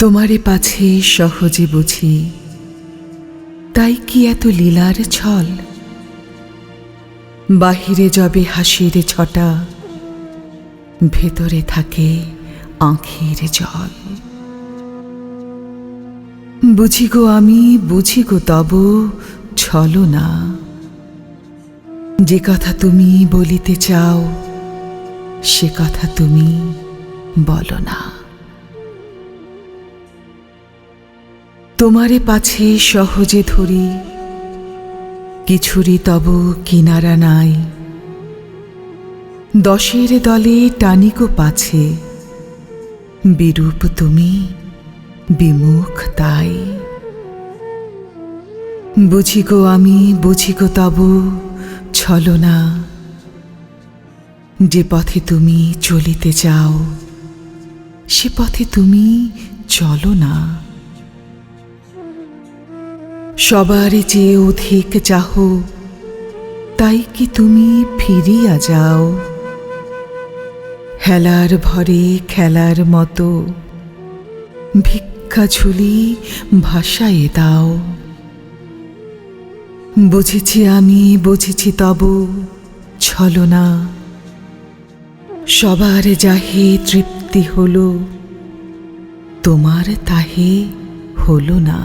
তোমারে পাছে সহজে বুঝি, তাই কি এত লীলার ছল? বাহিরে যবে হাসির ছটা, ভেতরে থাকে আঁখের জল। বুঝি গো আমি, বুঝি গো তব ছলো না। যে কথা তুমি বলিতে চাও, সে কথা তুমি বলো না। তোমারে পাছে সহজে ধরি, কিছুরই তব কিনারা নাই। দশের দলে টানিকো পাছে, বিরূপ তুমি বিমুখ তাই। বুঝি গো আমি বুঝি গো তব ছলো না যে পথে তুমি চলিতে চাও, সে পথে তুমি চলো না। সবার চেয়ে অধিক চাহ, তাই কি তুমি ফিরিয়া যাও? হেলার ভরে খেলার মতো ভিক্ষা ঝুলি ভাষায় দাও। বুঝেছি আমি, বুঝেছি তব ছলনা। সবার যাহে তৃপ্তি হলো, তোমার তাহে হলো না।